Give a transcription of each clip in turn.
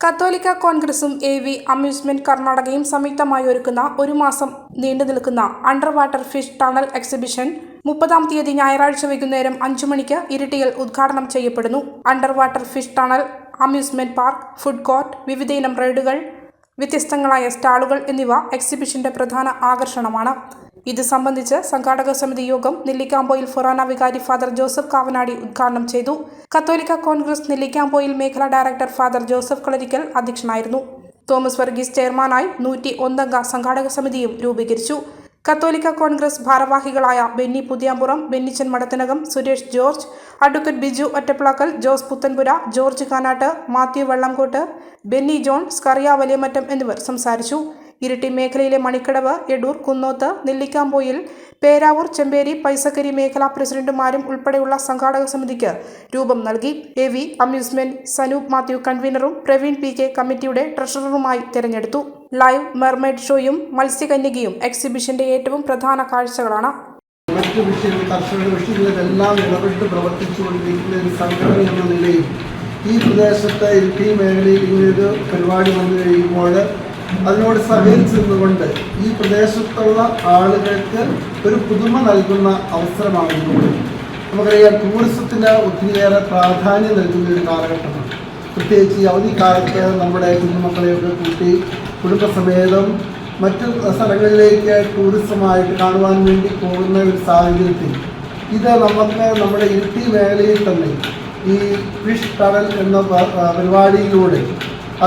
കത്തോലിക്ക കോൺഗ്രസും A V amusement കർണാടകയും സംയുക്തമായി ഒരുക്കുന്ന ഒരു മാസം നീണ്ടു നിൽക്കുന്ന under water fish tunnel exhibition മുപ്പതാം തീയതി ഞായറാഴ്ച വൈകുന്നേരം അഞ്ചു മണിക്ക് ഇരിട്ടിയിൽ ഉദ്ഘാടനം ചെയ്യപ്പെടുന്നു. Under water fish tunnel amusement park food court വിവിധയിനം റൈഡുകൾ വ്യത്യസ്തങ്ങളായ സ്റ്റാളുകൾ എന്നിവ എക്സിബിഷന്റെ പ്രധാന ആകർഷണമാണ്. ഇത് സംബന്ധിച്ച് സംഘാടക സമിതി യോഗം നെല്ലിക്കാമ്പോയിൽ ഫൊറാന വികാരി ഫാദർ ജോസഫ് കാവനാടി ഉദ്ഘാടനം ചെയ്തു. കത്തോലിക്ക കോൺഗ്രസ് നെല്ലിക്കാമ്പോയിൽ മേഖലാ ഡയറക്ടർ ഫാദർ ജോസഫ് കളരിക്കൽ അധ്യക്ഷനായിരുന്നു. തോമസ് വർഗീസ് ചെയർമാനായി നൂറ്റി ഒന്നംഗ സംഘാടക സമിതിയും രൂപീകരിച്ചു. കത്തോലിക്ക കോൺഗ്രസ് ഭാരവാഹികളായ ബെന്നി പുതിയാമ്പുറം ബെന്നിച്ചൻ മടത്തിനകം സുരേഷ് ജോർജ് അഡ്വക്കേറ്റ് ബിജു ഒറ്റപ്ലാക്കൽ ജോസ് പുത്തൻപുര ജോർജ് കാനാട്ട് മാത്യു വെള്ളംകോട്ട് ബെന്നി ജോൺ സ്കറിയ വലിയമറ്റം എന്നിവർ സംസാരിച്ചു. ഇരിട്ടി മേഖലയിലെ മണിക്കടവ് എടൂർ കുന്നോത്ത് നെല്ലിക്കാമ്പോയിൽ പേരാവൂർ ചെമ്പേരി പൈസക്കരി മേഖലാ പ്രസിഡന്റുമാരും ഉൾപ്പെടെയുള്ള സംഘാടക സമിതിക്ക് രൂപം നൽകി. A V amusement Sanoop Mathew കൺവീനറും Praveen P K കമ്മിറ്റിയുടെ ട്രഷററുമായി തെരഞ്ഞെടുത്തു. ലൈവ് മെർമെയ്ഡ് ഷോയും മത്സ്യകന്യകയും എക്സിബിഷന്റെ ഏറ്റവും പ്രധാന കാഴ്ചകളാണ്. മറ്റ് നിലയിൽ ഈ പ്രദേശത്തെ ഇരിട്ടി മേഖലയിൽ ഇങ്ങനൊരു പരിപാടി വന്നു കഴിയുമ്പോൾ അതിനോട് സഹകരിച്ചിരുന്നുകൊണ്ട് ഈ പ്രദേശത്തുള്ള ആളുകൾക്ക് ഒരു പുതുമ നൽകുന്ന അവസരമാകുന്നു നമുക്കറിയാം ടൂറിസത്തിന് ഒത്തിരിയേറെ പ്രാധാന്യം നൽകുന്ന ഒരു കാലഘട്ടമാണ്. പ്രത്യേകിച്ച് ഈ അവധിക്കാലത്ത് നമ്മുടെ കുഞ്ഞുമക്കളെയൊക്കെ കൂട്ടി കുടുംബസമേതം മറ്റു സ്ഥലങ്ങളിലേക്ക് ടൂറിസമായിട്ട് കാണുവാൻ വേണ്ടി പോകുന്ന ഒരു സാഹചര്യത്തിൽ ഇത് നമുക്ക് നമ്മുടെ ഇരിട്ടി മേഖലയിൽ തന്നെ ഈ ഫിഷ് ടണൽ എന്ന പരിപാടിയിലൂടെ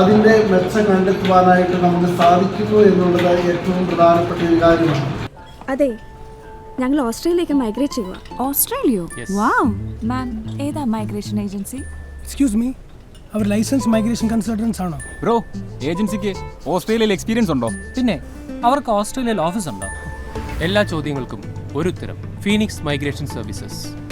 അതിന്റെ മെച്ചം കണ്ടെത്തുവാനായിട്ട് നമുക്ക് സാധിക്കുന്നു എന്നുള്ളത് ഏറ്റവും പ്രധാനപ്പെട്ട ഒരു കാര്യമാണ്. അതെ ഞങ്ങൾ ഓസ്ട്രേലിയയിലേക്ക് മൈഗ്രേറ്റ് ചെയ്യുക ഓസ്ട്രേലിയോ? വാവ് മാം ഏതാ മൈഗ്രേഷൻ ഏജൻസി എക്സ്ക്യൂസ് മീ അവർ ലൈസൻസ് മൈഗ്രേഷൻ കൺസൾട്ടൻസ് ആണോ? ബ്രോ ഏജൻസിക്ക് ഓസ്ട്രേലിയയിൽ എക്സ്പീരിയൻസ് ഉണ്ടോ? പിന്നെ അവർക്ക് ഓസ്ട്രേലിയയിൽ ഓഫീസ് ഉണ്ടോ? എല്ലാ ചോദ്യങ്ങൾക്കും ഒരു ഉത്തരം Phoenix migration services